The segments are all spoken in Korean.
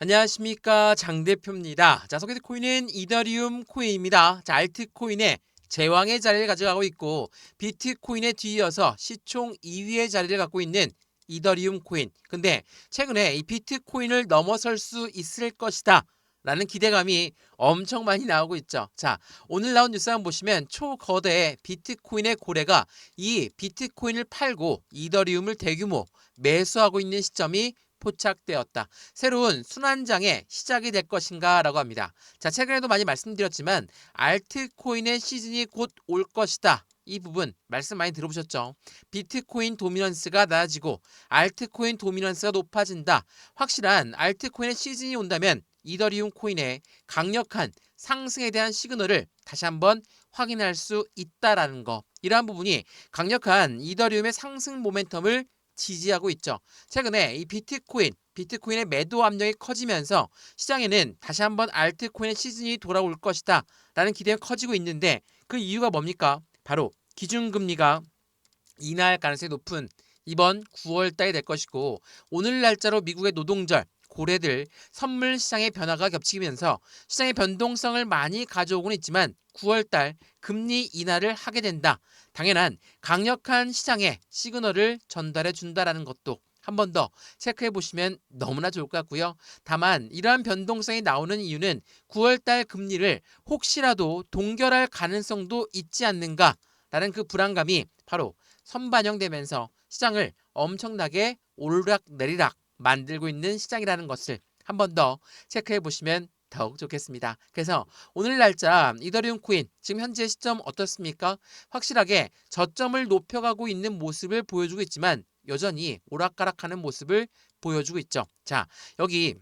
안녕하십니까 장 대표입니다. 자 소개된 코인은 이더리움 코인입니다. 자 알트코인의 제왕의 자리를 가져가고 있고 비트코인에 뒤이어서 시총 2위의 자리를 갖고 있는 이더리움 코인. 근데 최근에 이 비트코인을 넘어설 수 있을 것이다. 라는 기대감이 엄청 많이 나오고 있죠. 자, 오늘 나온 뉴스 한번 보시면 초거대 비트코인의 고래가 이 비트코인을 팔고 이더리움을 대규모 매수하고 있는 시점이 포착되었다. 새로운 순환장의 시작이 될 것인가 라고 합니다. 자, 최근에도 많이 말씀드렸지만 알트코인의 시즌이 곧 올 것이다. 이 부분 말씀 많이 들어보셨죠? 비트코인 도미넌스가 낮아지고 알트코인 도미넌스가 높아진다. 확실한 알트코인의 시즌이 온다면 이더리움 코인의 강력한 상승에 대한 시그널을 다시 한번 확인할 수 있다라는 거. 이러한 부분이 강력한 이더리움의 상승 모멘텀을 지지하고 있죠. 최근에 이 비트코인, 비트코인의 매도 압력이 커지면서 시장에는 다시 한번 알트코인의 시즌이 돌아올 것이다 라는 기대가 커지고 있는데 그 이유가 뭡니까? 바로 기준금리가 인하할 가능성이 높은 이번 9월 달이 될 것이고 오늘 날짜로 미국의 노동절 고래들 선물 시장의 변화가 겹치면서 시장의 변동성을 많이 가져오고는 있지만 9월 달 금리 인하를 하게 된다. 당연한 강력한 시장의 시그널을 전달해 준다라는 것도 한번더 체크해 보시면 너무나 좋을 것 같고요. 다만 이러한 변동성이 나오는 이유는 9월 달 금리를 혹시라도 동결할 가능성도 있지 않는가라는 그 불안감이 바로 선반영되면서 시장을 엄청나게 오르락 내리락 만들고 있는 시장이라는 것을 한 번 더 체크해 보시면 더욱 좋겠습니다. 그래서 오늘 날짜 이더리움 코인 지금 현재 시점 어떻습니까? 확실하게 저점을 높여가고 있는 모습을 보여주고 있지만 여전히 오락가락하는 모습을 보여주고 있죠. 자 여기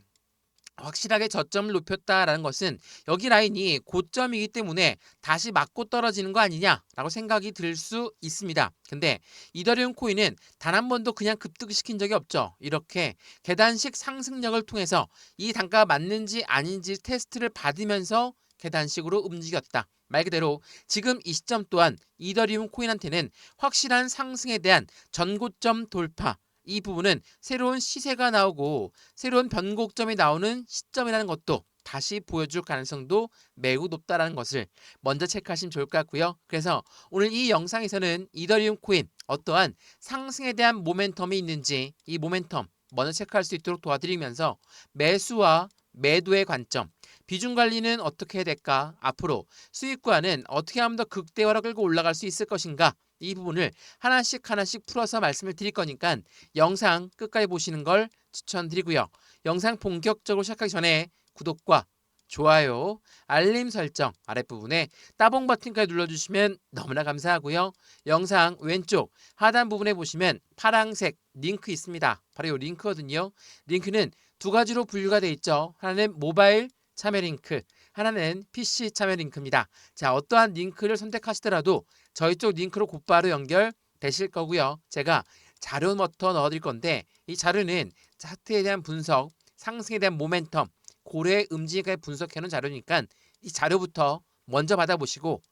확실하게 저점을 높였다라는 것은 여기 라인이 고점이기 때문에 다시 맞고 떨어지는 거 아니냐라고 생각이 들 수 있습니다. 근데 이더리움 코인은 단 한 번도 그냥 급등시킨 적이 없죠. 이렇게 계단식 상승력을 통해서 이 단가가 맞는지 아닌지 테스트를 받으면서 계단식으로 움직였다. 말 그대로 지금 이 시점 또한 이더리움 코인한테는 확실한 상승에 대한 전고점 돌파 이 부분은 새로운 시세가 나오고 새로운 변곡점이 나오는 시점이라는 것도 다시 보여줄 가능성도 매우 높다라는 것을 먼저 체크하시면 좋을 것 같고요. 그래서 오늘 이 영상에서는 이더리움 코인 어떠한 상승에 대한 모멘텀이 있는지 이 모멘텀 먼저 체크할 수 있도록 도와드리면서 매수와 매도의 관점, 비중 관리는 어떻게 해야 될까? 앞으로 수익과는 어떻게 하면 더 극대화로 끌고 올라갈 수 있을 것인가? 이 부분을 하나씩 하나씩 풀어서 말씀을 드릴 거니까 영상 끝까지 보시는 걸 추천드리고요. 영상 본격적으로 시작하기 전에 구독과 좋아요, 알림 설정 아랫부분에 따봉 버튼까지 눌러주시면 너무나 감사하고요. 영상 왼쪽 하단 부분에 보시면 파랑색 링크 있습니다. 바로 이 링크거든요. 링크는 두 가지로 분류가 되어 있죠. 하나는 모바일 참여 링크, 하나는 PC 참여 링크입니다. 자, 어떠한 링크를 선택하시더라도 저희 쪽 링크로 곧바로 연결되실 거고요. 제가 자료부터 넣어드릴 건데 이 자료는 차트에 대한 분석, 상승에 대한 모멘텀, 고래 음지에 분석해놓은 자료니까 이 자료부터 먼저 받아보시고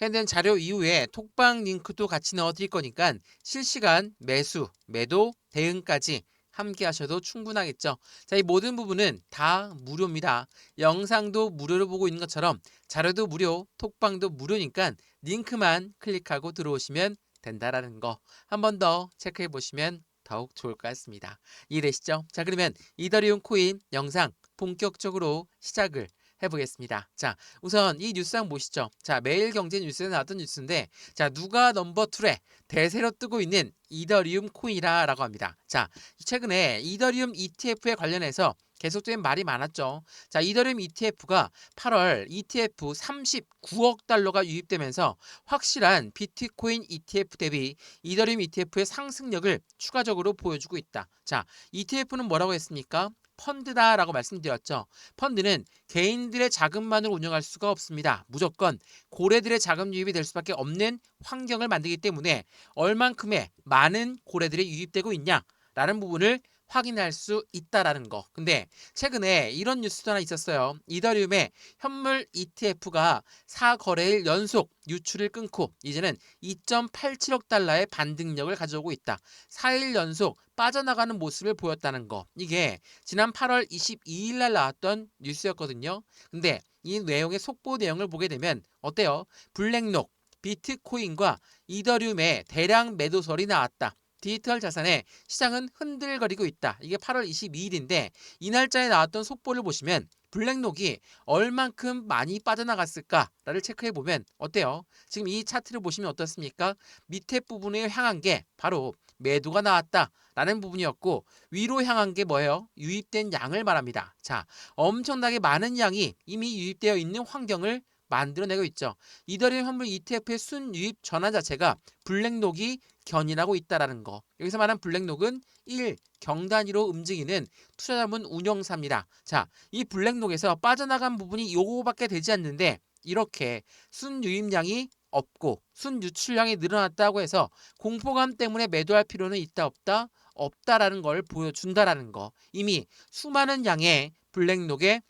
해당 자료 이후에 톡방 링크도 같이 넣어드릴 거니까 실시간 매수, 매도, 대응까지 함께 하셔도 충분하겠죠. 자, 이 모든 부분은 다 무료입니다. 영상도 무료로 보고 있는 것처럼 자료도 무료, 톡방도 무료니까 링크만 클릭하고 들어오시면 된다라는 거 한 번 더 체크해 보시면 더욱 좋을 것 같습니다. 이해되시죠? 자, 그러면 이더리움 코인 영상 본격적으로 시작을 해보겠습니다. 자, 우선 이 뉴스 한번 보시죠. 자, 매일경제 뉴스에 나왔던 뉴스인데, 자, 누가 넘버 2에 대세로 뜨고 있는 이더리움 코인이라고 합니다. 자, 최근에 이더리움 ETF에 관련해서 계속적인 말이 많았죠. 자, 이더리움 ETF가 8월 ETF 39억 달러가 유입되면서 확실한 비트코인 ETF 대비 이더리움 ETF의 상승력을 추가적으로 보여주고 있다. 자, ETF는 뭐라고 했습니까? 펀드다라고 말씀드렸죠. 펀드는 개인들의 자금만으로 운영할 수가 없습니다. 무조건 고래들의 자금 유입이 될 수밖에 없는 환경을 만들기 때문에 얼만큼의 많은 고래들이 유입되고 있냐라는 부분을 확인할 수 있다라는 거. 근데 최근에 이런 뉴스도 하나 있었어요. 이더리움의 현물 ETF가 4거래일 연속 유출을 끊고 이제는 2.87억 달러의 반등력을 가져오고 있다. 4일 연속 빠져나가는 모습을 보였다는 거. 이게 지난 8월 22일 날 나왔던 뉴스였거든요. 근데 이 내용의 속보 내용을 보게 되면 어때요? 블랙록, 비트코인과 이더리움의 대량 매도설이 나왔다. 디지털 자산의 시장은 흔들거리고 있다. 이게 8월 22일인데 이 날짜에 나왔던 속보를 보시면 블랙록이 얼만큼 많이 빠져나갔을까를 체크해 보면 어때요? 지금 이 차트를 보시면 어떻습니까? 밑에 부분에 향한 게 바로 매도가 나왔다라는 부분이었고 위로 향한 게 뭐예요? 유입된 양을 말합니다. 자, 엄청나게 많은 양이 이미 유입되어 있는 환경을 만들어내고 있죠. 이더리움 환물 ETF의 순유입 전환 자체가 블랙록이 견인하고 있다라는 거. 여기서 말한 블랙록은 1 경단위로 움직이는 투자자문 운영사입니다. 자, 이 블랙록에서 빠져나간 부분이 요거밖에 되지 않는데 이렇게 순유입량이 없고 순유출량이 늘어났다고 해서 공포감 때문에 매도할 필요는 있다 없다 없다라는 걸 보여준다라는 거. 이미 수많은 양의 블랙록에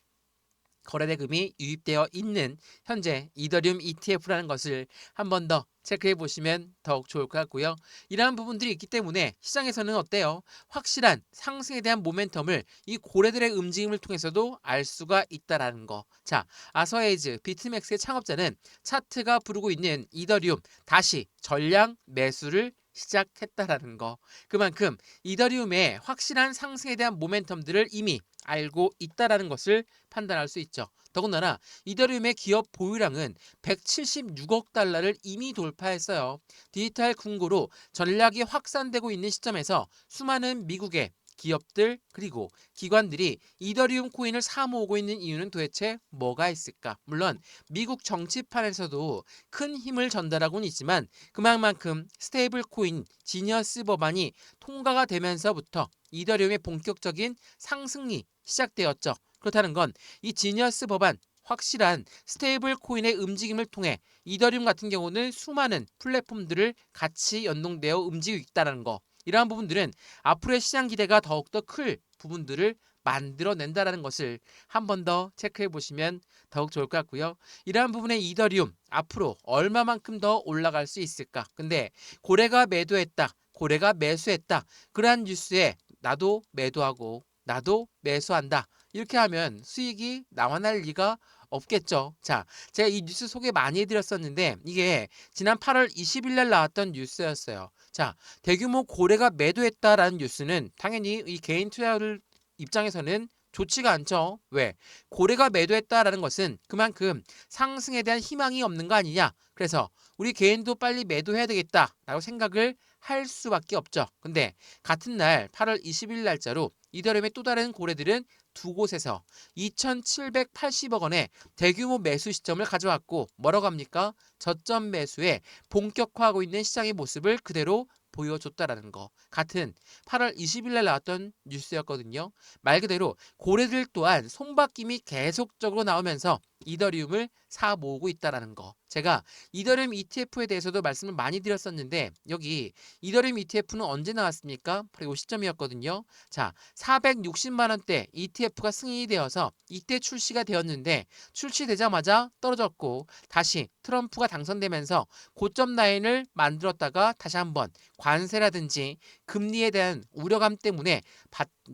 거래대금이 유입되어 있는 현재 이더리움 ETF라는 것을 한 번 더 체크해 보시면 더욱 좋을 것 같고요. 이러한 부분들이 있기 때문에 시장에서는 어때요? 확실한 상승에 대한 모멘텀을 이 고래들의 움직임을 통해서도 알 수가 있다라는 거. 자, 아서에이즈 비트맥스의 창업자는 차트가 부르고 있는 이더리움 다시 전량 매수를 시작했다라는 거. 그만큼 이더리움의 확실한 상승에 대한 모멘텀들을 이미 알고 있다라는 것을 판단할 수 있죠. 더군다나 이더리움의 기업 보유량은 176억 달러를 이미 돌파했어요. 디지털 궁고로 전략이 확산되고 있는 시점에서 수많은 미국의 기업들 그리고 기관들이 이더리움 코인을 사 모으고 있는 이유는 도대체 뭐가 있을까? 물론 미국 정치판에서도 큰 힘을 전달하고는 있지만 그만큼 스테이블 코인 지니어스 법안이 통과가 되면서부터 이더리움의 본격적인 상승이 시작되었죠. 그렇다는 건 이 지니어스 법안 확실한 스테이블 코인의 움직임을 통해 이더리움 같은 경우는 수많은 플랫폼들을 같이 연동되어 움직이고 있다는 거. 이러한 부분들은 앞으로의 시장 기대가 더욱더 클 부분들을 만들어낸다라는 것을 한 번 더 체크해 보시면 더욱 좋을 것 같고요. 이러한 부분의 이더리움 앞으로 얼마만큼 더 올라갈 수 있을까? 근데 고래가 매도했다. 고래가 매수했다. 그러한 뉴스에 나도 매도하고 나도 매수한다. 이렇게 하면 수익이 나와 날 리가 없겠죠. 자, 제가 이 뉴스 소개 많이 해드렸었는데 이게 지난 8월 20일 날 나왔던 뉴스였어요. 자, 대규모 고래가 매도했다라는 뉴스는 당연히 이 개인 투자를 입장에서는 좋지가 않죠. 왜? 고래가 매도했다라는 것은 그만큼 상승에 대한 희망이 없는 거 아니냐. 그래서 우리 개인도 빨리 매도해야 되겠다라고 생각을 할 수밖에 없죠. 근데 같은 날 8월 20일 날짜로 이더리움의 또 다른 고래들은 두 곳에서 2,780억 원의 대규모 매수 시점을 가져왔고 뭐라고 합니까? 저점 매수에 본격화하고 있는 시장의 모습을 그대로 보여줬다라는 거. 같은 8월 20일 날 나왔던 뉴스였거든요. 말 그대로 고래들 또한 손바뀜이 계속적으로 나오면서 이더리움을 사 모으고 있다라는 거. 제가 이더리움 ETF에 대해서도 말씀을 많이 드렸었는데 여기 이더리움 ETF는 언제 나왔습니까? 바로 이 시점이었거든요. 자, 460만 원대 ETF가 승인이 되어서 이때 출시가 되었는데 출시되자마자 떨어졌고 다시 트럼프가 당선되면서 고점 라인을 만들었다가 다시 한번 관세라든지 금리에 대한 우려감 때문에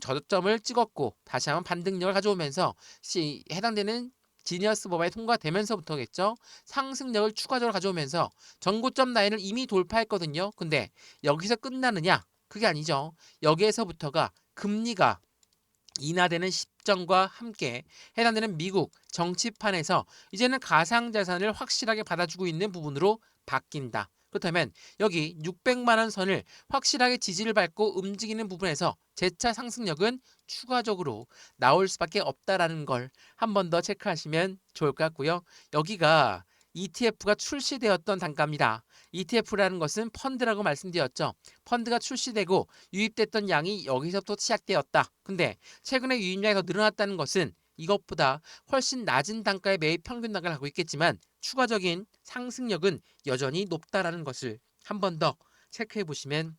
저점을 찍었고 다시 한번 반등력을 가져오면서 해당되는 지니어스 법안이 통과되면서부터겠죠. 상승력을 추가적으로 가져오면서 전고점 라인을 이미 돌파했거든요. 근데 여기서 끝나느냐? 그게 아니죠. 여기에서부터가 금리가 인하되는 시점과 함께 해당되는 미국 정치판에서 이제는 가상자산을 확실하게 받아주고 있는 부분으로 바뀐다. 그렇다면 여기 600만 원 선을 확실하게 지지를 밟고 움직이는 부분에서 재차 상승력은 추가적으로 나올 수밖에 없다라는 걸 한 번 더 체크하시면 좋을 것 같고요. 여기가 ETF가 출시되었던 단가입니다. ETF라는 것은 펀드라고 말씀드렸죠. 펀드가 출시되고 유입됐던 양이 여기서부터 시작되었다. 근데 최근에 유입량이 더 늘어났다는 것은 이것보다 훨씬 낮은 단가의 매입 평균 단가를 갖고 있겠지만 추가적인 상승력은 여전히 높다라는 것을 한 번 더 체크해 보시면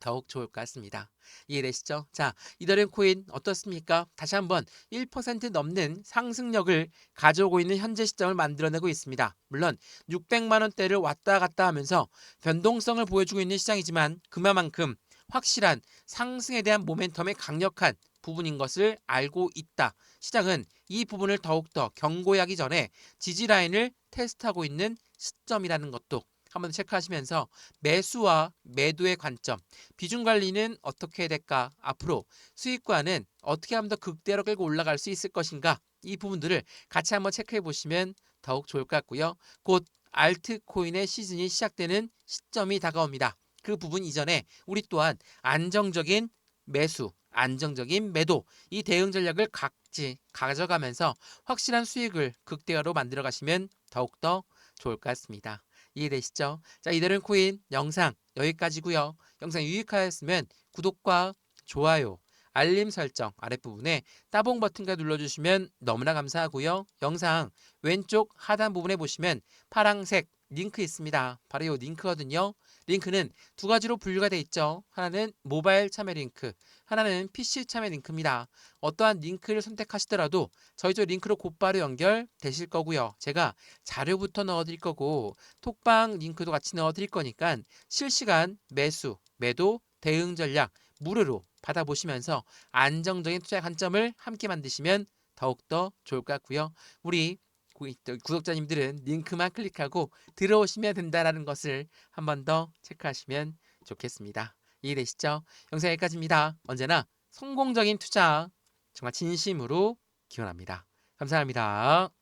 더욱 좋을 것 같습니다. 이해되시죠? 자, 이더리움 코인 어떻습니까? 다시 한번 1% 넘는 상승력을 가져오고 있는 현재 시점을 만들어내고 있습니다. 물론 600만 원대를 왔다 갔다 하면서 변동성을 보여주고 있는 시장이지만 그만큼 확실한 상승에 대한 모멘텀의 강력한 부분인 것을 알고 있다. 시장은 이 부분을 더욱더 경고하기 전에 지지 라인을 테스트하고 있는 시점이라는 것도 한번 체크하시면서 매수와 매도의 관점, 비중 관리는 어떻게 해야 될까? 앞으로 수익과는 어떻게 하면 더 극대로 끌고 올라갈 수 있을 것인가? 이 부분들을 같이 한번 체크해 보시면 더욱 좋을 것 같고요. 곧 알트코인의 시즌이 시작되는 시점이 다가옵니다. 그 부분 이전에 우리 또한 안정적인 매수, 안정적인 매도 이 대응 전략을 각지 가져가면서 확실한 수익을 극대화로 만들어 가시면 더욱더 좋을 것 같습니다. 이해되시죠? 자, 이대로는 코인 영상 여기까지고요. 영상 유익하였으면 구독과 좋아요, 알림 설정 아랫부분에 따봉 버튼과 눌러주시면 너무나 감사하고요. 영상 왼쪽 하단 부분에 보시면 파랑색 링크 있습니다. 바로 이 링크거든요. 링크는 두 가지로 분류가 돼 있죠. 하나는 모바일 참여 링크, 하나는 PC 참여 링크입니다. 어떠한 링크를 선택하시더라도 저희 쪽 링크로 곧바로 연결되실 거고요. 제가 자료부터 넣어드릴 거고 톡방 링크도 같이 넣어드릴 거니까 실시간 매수, 매도, 대응 전략 무료로 받아보시면서 안정적인 투자 관점을 함께 만드시면 더욱더 좋을 것 같고요. 우리 구- 구독자님들은 링크만 클릭하고 들어오시면 된다라는 것을 한 번 더 체크하시면 좋겠습니다. 이해되시죠? 영상 여기까지입니다. 언제나 성공적인 투자 정말 진심으로 기원합니다. 감사합니다.